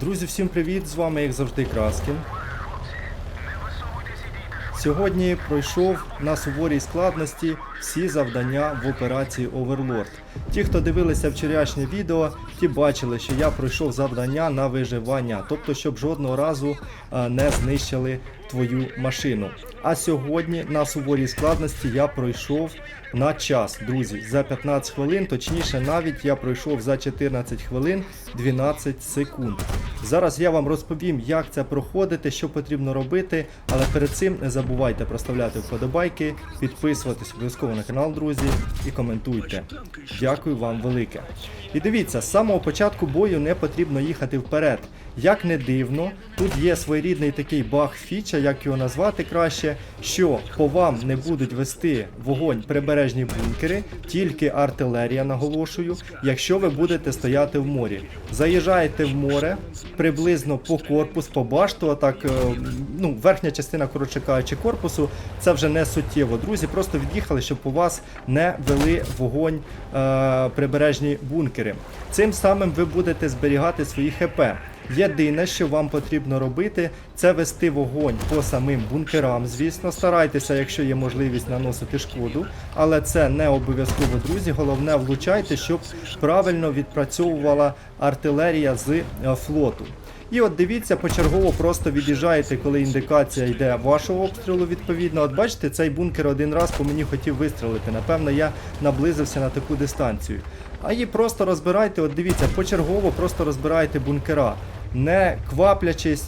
Друзі, всім привіт! З вами, як завжди, Краскін. Сьогодні пройшов на суворій складності всі завдання в операції Overlord. Ті, хто дивилися вчорашнє відео, ті бачили, що я пройшов завдання на виживання, тобто, щоб жодного разу е, не знищили твою машину. А сьогодні на суворій складності я пройшов на час, друзі, за 15 хвилин, точніше, навіть я пройшов за 14 хвилин 12 секунд. Зараз я вам розповім, як це проходити, що потрібно робити, але перед цим не забувайте проставляти вподобайки, підписуватись обов'язково на канал, друзі, і коментуйте. Дякую вам велике. І дивіться, з самого початку бою не потрібно їхати вперед. Як не дивно, тут є своєрідний такий баг фіча, як його назвати краще, що по вам не будуть вести вогонь прибережні бункери, тільки артилерія, наголошую, якщо ви будете стояти в морі. Заїжджаєте в море приблизно по корпус, по башту, а так, е, ну, верхня частина, коротше кажучи, корпусу, це вже не суттєво. Друзі, просто від'їхали, щоб у вас не вели вогонь е, прибережні бункери. Цим самим ви будете зберігати свої ХП. Єдине, що вам потрібно робити, це вести вогонь по самим бункерам. Звісно, старайтеся, якщо є можливість наносити шкоду, але це не обов'язково, друзі. Головне влучайте, щоб правильно відпрацьовувала артилерія з е, флоту. І от дивіться, почергово просто від'їжджаєте, коли індикація йде вашого обстрілу. Відповідно, от бачите, цей бункер один раз по мені хотів вистрелити. Напевно, я наблизився на таку дистанцію. А її просто розбирайте, от дивіться, почергово просто розбирайте бункера, не кваплячись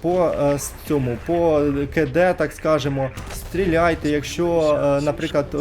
по е, цьому, по КД, так скажемо, стріляйте. Якщо, е, наприклад, е,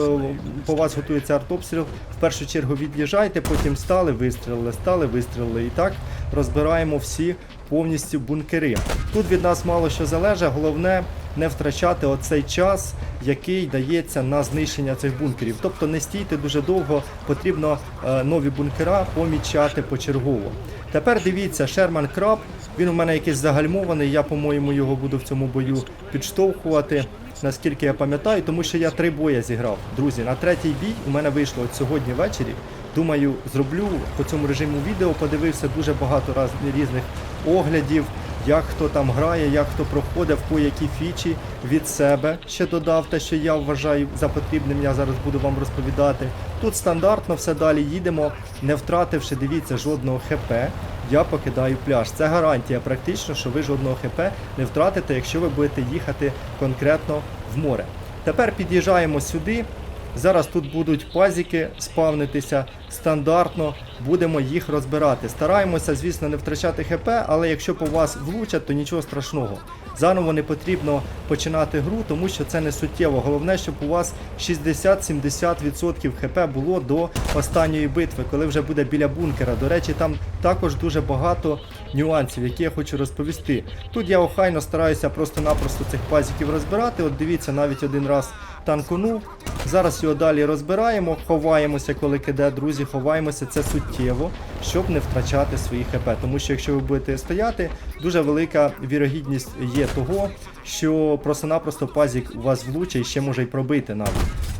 по вас готується артобстріл, в першу чергу від'їжджайте, потім стали, вистрілили, стали, вистрілили. І так розбираємо всі повністю бункери. Тут від нас мало що залежить, головне не втрачати оцей час, який дається на знищення цих бункерів. Тобто не стійте дуже довго, потрібно нові бункера помічати почергово. Тепер дивіться, Шерман Краб, він у мене якийсь загальмований, я, по-моєму, його буду в цьому бою підштовхувати. Наскільки я пам'ятаю, тому що я три боя зіграв. Друзі, на третій бій у мене вийшло от сьогодні ввечері. Думаю, зроблю по цьому режиму відео, подивився дуже багато раз, різних оглядів, як хто там грає, як хто проходить, в по які фічі від себе ще додав те, що я вважаю за потрібним, я зараз буду вам розповідати. Тут стандартно все далі їдемо, не втративши, дивіться, жодного ХП, я покидаю пляж. Це гарантія практично, що ви жодного ХП не втратите, якщо ви будете їхати конкретно в море. Тепер під'їжджаємо сюди. Зараз тут будуть пазіки спавнитися стандартно, будемо їх розбирати. Стараємося, звісно, не втрачати ХП, але якщо по вас влучать, то нічого страшного. Заново не потрібно починати гру, тому що це не суттєво. Головне, щоб у вас 60-70% ХП було до останньої битви, коли вже буде біля бункера. До речі, там також дуже багато нюансів, які я хочу розповісти. Тут я охайно стараюся просто-напросто цих пазіків розбирати. От дивіться, навіть один раз танкунув. Зараз його далі розбираємо, ховаємося, коли киде, друзі, ховаємося, це суттєво, щоб не втрачати свої ХП. Тому що якщо ви будете стояти, дуже велика вірогідність є того, що просто-напросто пазік у вас влучить і ще може й пробити навіть.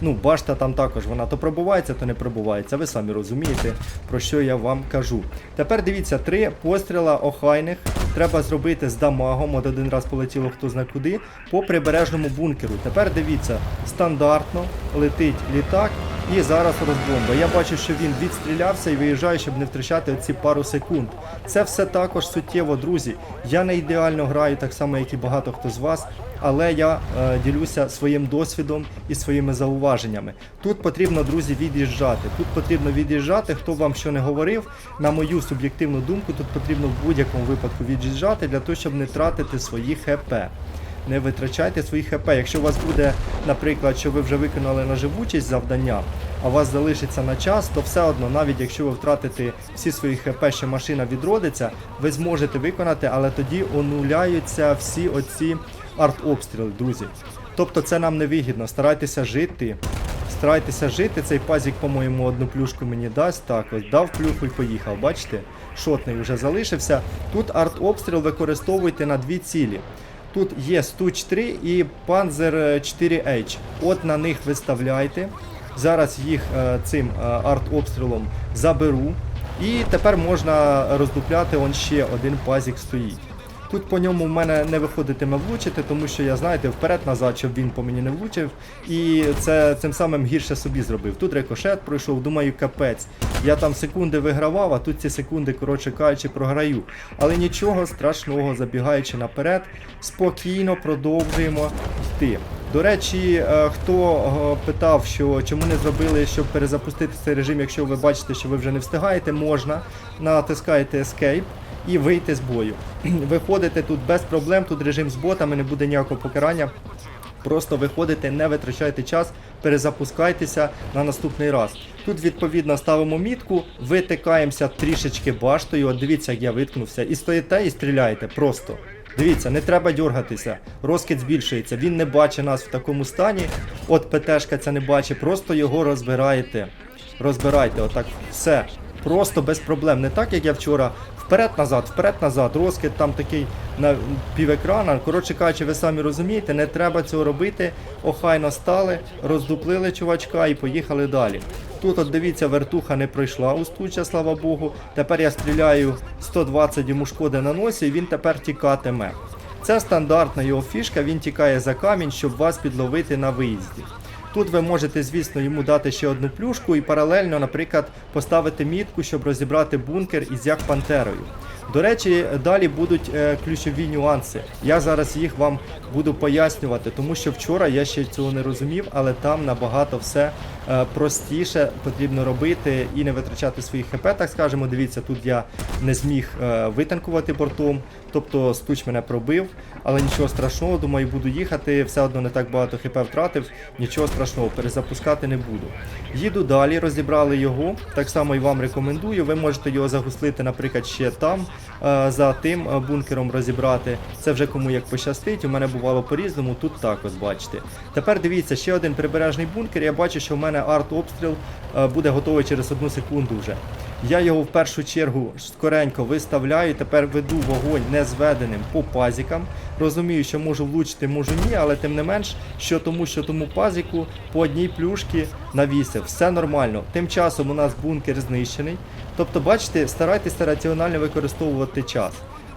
Ну, башта там також, вона то пробувається, то не пробувається. Ви самі розумієте, про що я вам кажу. Тепер дивіться, три постріла охайних треба зробити з дамагом. От один раз полетіло хто зна куди, по прибережному бункеру. Тепер дивіться, стандартно летить літак. І зараз розбомба. Я бачу, що він відстрілявся і виїжджає, щоб не втрачати оці пару секунд. Це все також суттєво, друзі. Я не ідеально граю, так само, як і багато хто з вас, але я е, ділюся своїм досвідом і своїми зауваженнями. Тут потрібно, друзі, від'їжджати. Тут потрібно від'їжджати. Хто вам що не говорив, на мою суб'єктивну думку, тут потрібно в будь-якому випадку від'їжджати для того, щоб не тратити свої ХП не витрачайте свої ХП. Якщо у вас буде, наприклад, що ви вже виконали на живучість завдання, а у вас залишиться на час, то все одно, навіть якщо ви втратите всі свої ХП, що машина відродиться, ви зможете виконати, але тоді онуляються всі оці арт-обстріли, друзі. Тобто це нам не вигідно. Старайтеся жити. Старайтеся жити, цей пазік, по-моєму, одну плюшку мені дасть. Так, ось дав плюху і поїхав. Бачите? Шотний вже залишився. Тут арт-обстріл використовуйте на дві цілі. Тут є Стуч 3 і Panzer 4H. От на них виставляйте. Зараз їх е, цим е, арт-обстрілом заберу. І тепер можна роздупляти, он ще один пазік стоїть. Тут по ньому в мене не виходитиме влучити, тому що я, знаєте, вперед-назад, щоб він по мені не влучив. І це цим самим гірше собі зробив. Тут рикошет пройшов, думаю, капець. Я там секунди вигравав, а тут ці секунди, коротше кажучи, програю. Але нічого страшного, забігаючи наперед, спокійно продовжуємо йти. До речі, е, хто е, питав, що чому не зробили, щоб перезапустити цей режим, якщо ви бачите, що ви вже не встигаєте, можна. Натискаєте Escape і вийти з бою. Виходите тут без проблем, тут режим з ботами, не буде ніякого покарання. Просто виходите, не витрачайте час, перезапускайтеся на наступний раз. Тут відповідно ставимо мітку, витикаємося трішечки баштою. От дивіться, як я виткнувся, і стоїте і стріляєте просто. Дивіться, не треба дергатися. Розкид збільшується. Він не бачить нас в такому стані. От ПТшка це не бачить, просто його розбираєте. Розбирайте, отак все. Просто без проблем. Не так, як я вчора. Вперед-назад, вперед-назад, розкид там такий на півекрана. Коротше кажучи, ви самі розумієте, не треба цього робити. Охайно стали, роздуплили чувачка і поїхали далі. Тут, от дивіться, вертуха не пройшла устуча, слава Богу. Тепер я стріляю 120 йому шкоди на носі, і він тепер тікатиме. Це стандартна його фішка, він тікає за камінь, щоб вас підловити на виїзді. Тут ви можете, звісно, йому дати ще одну плюшку і паралельно, наприклад, поставити мітку, щоб розібрати бункер із як пантерою. До речі, далі будуть е, ключові нюанси. Я зараз їх вам буду пояснювати, тому що вчора я ще цього не розумів, але там набагато все е, простіше потрібно робити і не витрачати свої хп. Так скажемо, дивіться, тут я не зміг е, витанкувати бортом, тобто стуч мене пробив, але нічого страшного, думаю, буду їхати, все одно не так багато хп втратив, нічого страшного, перезапускати не буду. Їду далі, розібрали його. Так само і вам рекомендую. Ви можете його загуслити, наприклад, ще там, за тим е, бункером розібрати. Це вже кому як пощастить. У мене бувало по-різному, тут також бачите. Тепер дивіться, ще один прибережний бункер. Я бачу, що в мене арт-обстріл е, буде готовий через одну секунду вже. Я його в першу чергу скоренько виставляю, тепер веду вогонь незведеним по пазікам. Розумію, що можу влучити, можу ні, але тим не менш, що тому, що тому пазіку по одній плюшки навісив. Все нормально. Тим часом у нас бункер знищений. Тобто, бачите, старайтеся раціонально використовувати час.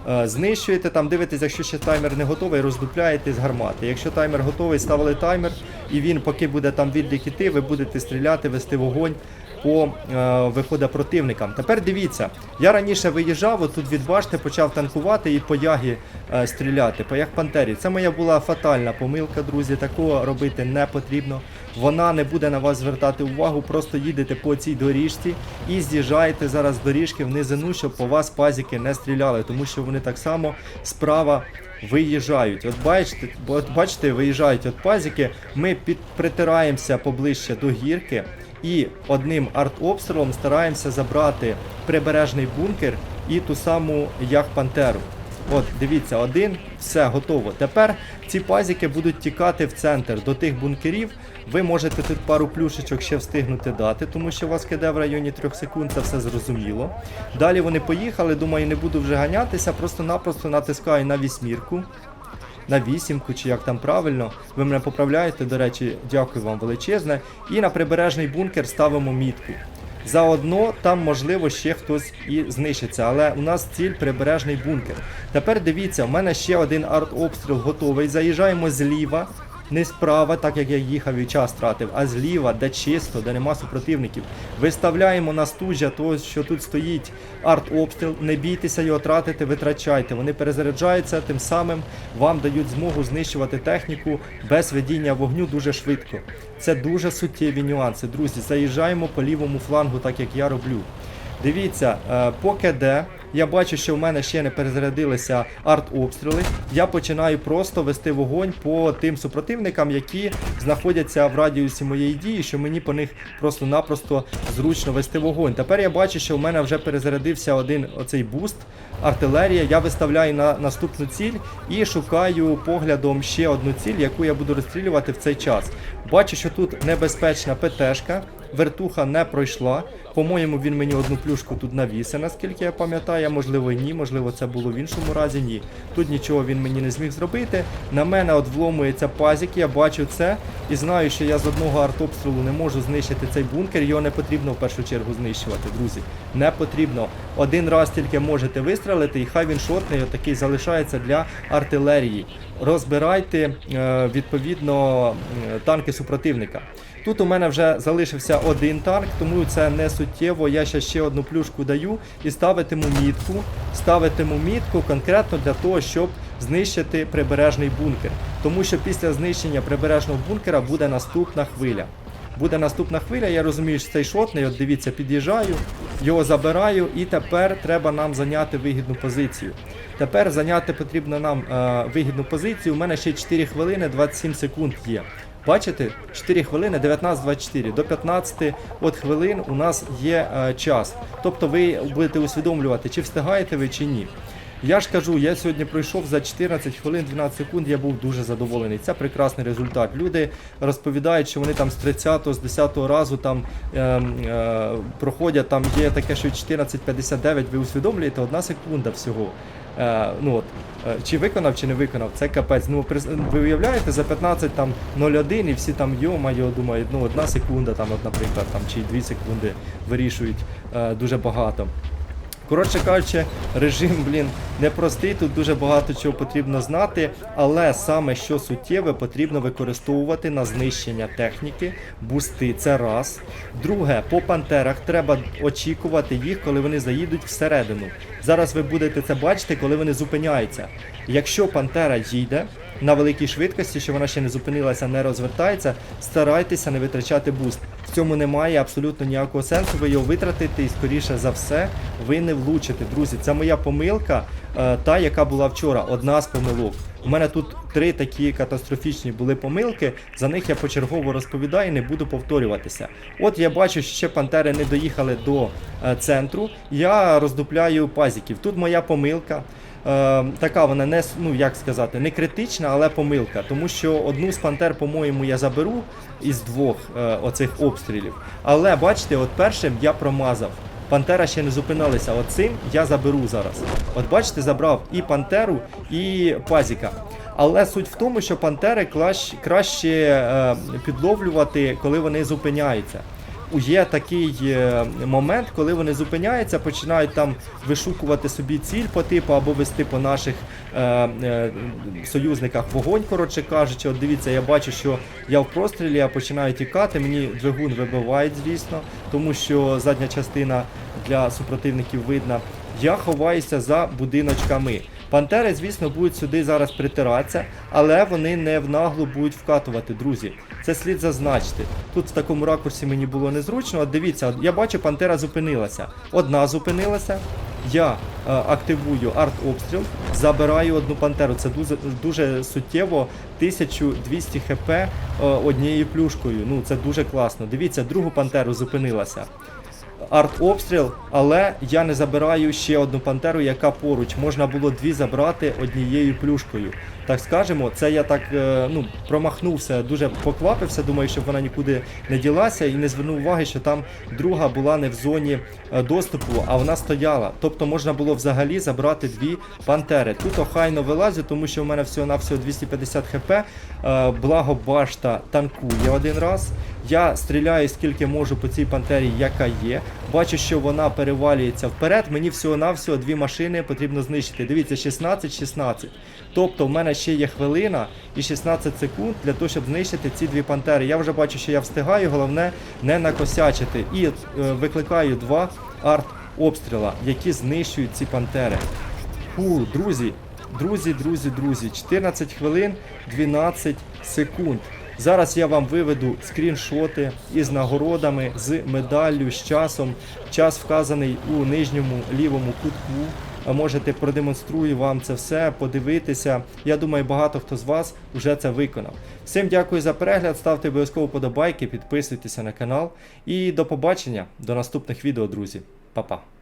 Е, Знищуєте там, дивитесь, якщо ще таймер не готовий, роздупляєте з гармати. Якщо таймер готовий, ставили таймер, і він, поки буде там відлік іти, ви будете стріляти, вести вогонь по е, вихода противникам. Тепер дивіться, я раніше виїжджав, отут від башти почав танкувати і по ягі е, стріляти, по як пантері. Це моя була фатальна помилка, друзі. Такого робити не потрібно. Вона не буде на вас звертати увагу, просто їдете по цій доріжці і з'їжджаєте зараз доріжки в низину, щоб по вас пазіки не стріляли, тому що вони так само справа виїжджають. От бачите, от бачите, виїжджають от пазіки. Ми під, притираємося поближче до гірки і одним арт-обстрілом стараємося забрати прибережний бункер і ту саму як-пантеру. От, дивіться, один, все готово. Тепер ці пазіки будуть тікати в центр до тих бункерів. Ви можете тут пару плюшечок ще встигнути дати, тому що вас киде в районі 3 секунд, це все зрозуміло. Далі вони поїхали, думаю, не буду вже ганятися, просто-напросто натискаю на вісьмірку. На вісімку, чи як там правильно, ви мене поправляєте, до речі, дякую вам величезне. І на прибережний бункер ставимо мітку. Заодно там, можливо, ще хтось і знищиться, але у нас ціль прибережний бункер. Тепер дивіться, в мене ще один арт-обстріл готовий. Заїжджаємо зліва, не справа, так як я їхав і час тратив, а зліва, де чисто, де нема супротивників. Виставляємо на стужя того, що тут стоїть арт-обстріл. Не бійтеся його тратити, витрачайте. Вони перезаряджаються, тим самим вам дають змогу знищувати техніку без ведіння вогню дуже швидко. Це дуже суттєві нюанси. Друзі, заїжджаємо по лівому флангу, так як я роблю. Дивіться, е, по КД я бачу, що в мене ще не перезарядилися арт-обстріли. Я починаю просто вести вогонь по тим супротивникам, які знаходяться в радіусі моєї дії, що мені по них просто-напросто зручно вести вогонь. Тепер я бачу, що в мене вже перезарядився один оцей буст. Артилерія, я виставляю на наступну ціль і шукаю поглядом ще одну ціль, яку я буду розстрілювати в цей час. Бачу, що тут небезпечна ПТшка, вертуха не пройшла. По-моєму, він мені одну плюшку тут навісив, наскільки я пам'ятаю, можливо, ні, можливо, це було в іншому разі, ні. Тут нічого він мені не зміг зробити. На мене от вломується пазік, я бачу це і знаю, що я з одного артобстрілу не можу знищити цей бункер. Його не потрібно в першу чергу знищувати, друзі. Не потрібно. Один раз тільки можете вистрелити, і хай він шотний, отакий залишається для артилерії. Розбирайте е, відповідно е, танки супротивника. Тут у мене вже залишився один танк, тому це не суттєво. Я ще ще одну плюшку даю і ставитиму мітку. Ставитиму мітку конкретно для того, щоб знищити прибережний бункер. Тому що після знищення прибережного бункера буде наступна хвиля. Буде наступна хвиля, я розумію, що цей шотний, от дивіться, під'їжджаю, його забираю, і тепер треба нам зайняти вигідну позицію. Тепер зайняти потрібно нам е, вигідну позицію. У мене ще 4 хвилини 27 секунд є. Бачите, 4 хвилини 19-24. До 15 от хвилин у нас є е, час. Тобто ви будете усвідомлювати, чи встигаєте ви чи ні. Я ж кажу, я сьогодні пройшов за 14 хвилин 12 секунд, я був дуже задоволений. Це прекрасний результат. Люди розповідають, що вони там з 30 з 10-го разу там е, е, проходять, там є таке, що 14.59, ви усвідомлюєте, одна секунда всього. Е, ну от, чи виконав, чи не виконав, це капець. Ну, ви уявляєте, за 15 там 0,1 і всі там йо-майо думають, ну одна секунда, там, от, наприклад, там, чи 2 секунди вирішують е, дуже багато. Коротше кажучи, режим, блін, непростий, тут дуже багато чого потрібно знати, але саме що суттєве потрібно використовувати на знищення техніки, бусти, це раз. Друге, по пантерах треба очікувати їх, коли вони заїдуть всередину. Зараз ви будете це бачити, коли вони зупиняються. Якщо пантера їде на великій швидкості, що вона ще не зупинилася, не розвертається, старайтеся не витрачати буст. В цьому немає абсолютно ніякого сенсу. Ви його витратите і скоріше за все ви не влучите. Друзі, це моя помилка, е, та яка була вчора. Одна з помилок. У мене тут три такі катастрофічні були помилки. За них я почергово розповідаю і не буду повторюватися. От я бачу, що ще пантери не доїхали до е, центру. Я роздупляю пазіків. Тут моя помилка. Е, така вона не ну як сказати, не критична, але помилка. Тому що одну з пантер, по-моєму, я заберу із двох е, оцих обстрілів. Але бачите, от першим я промазав. Пантера ще не зупинилася. Оцим я заберу зараз. От бачите, забрав і пантеру, і пазіка. Але суть в тому, що пантери клащ- краще е, підловлювати, коли вони зупиняються. Є такий е, момент, коли вони зупиняються, починають там вишукувати собі ціль по типу або вести по наших е, е, союзниках вогонь, коротше кажучи. От дивіться, я бачу, що я в прострілі, я починаю тікати. Мені двигун вибивають, звісно, тому що задня частина для супротивників видна. Я ховаюся за будиночками. Пантери, звісно, будуть сюди зараз притиратися, але вони не в наглу будуть вкатувати, друзі. Це слід зазначити. Тут в такому ракурсі мені було незручно. От дивіться, я бачу, пантера зупинилася. Одна зупинилася. Я е, активую арт-обстріл, забираю одну пантеру. Це дуже, дуже суттєво 1200 хп е, однією плюшкою. Ну це дуже класно. Дивіться, другу пантеру зупинилася арт-обстріл, але я не забираю ще одну пантеру, яка поруч. Можна було дві забрати однією плюшкою. Так скажемо, це я так е, ну, промахнувся, дуже поквапився, думаю, щоб вона нікуди не ділася, і не звернув уваги, що там друга була не в зоні е, доступу, а вона стояла. Тобто можна було взагалі забрати дві пантери. Тут охайно вилазю, тому що в мене всього-навсього 250 хп. Е, Благо башта танкує один раз. Я стріляю скільки можу по цій пантері, яка є. Бачу, що вона перевалюється вперед. Мені всього-навсього дві машини потрібно знищити. Дивіться, 16-16. Тобто в мене ще є хвилина і 16 секунд для того, щоб знищити ці дві пантери. Я вже бачу, що я встигаю, головне не накосячити. І е, викликаю два арт-обстріла, які знищують ці пантери. Фу, друзі, друзі, друзі, друзі, 14 хвилин 12 секунд. Зараз я вам виведу скріншоти із нагородами, з медаллю, з часом. Час вказаний у нижньому лівому кутку. Можете продемонструю вам це все, подивитися. Я думаю, багато хто з вас вже це виконав. Всім дякую за перегляд, ставте обов'язково подобайки, підписуйтеся на канал. І до побачення, до наступних відео, друзі. Па-па.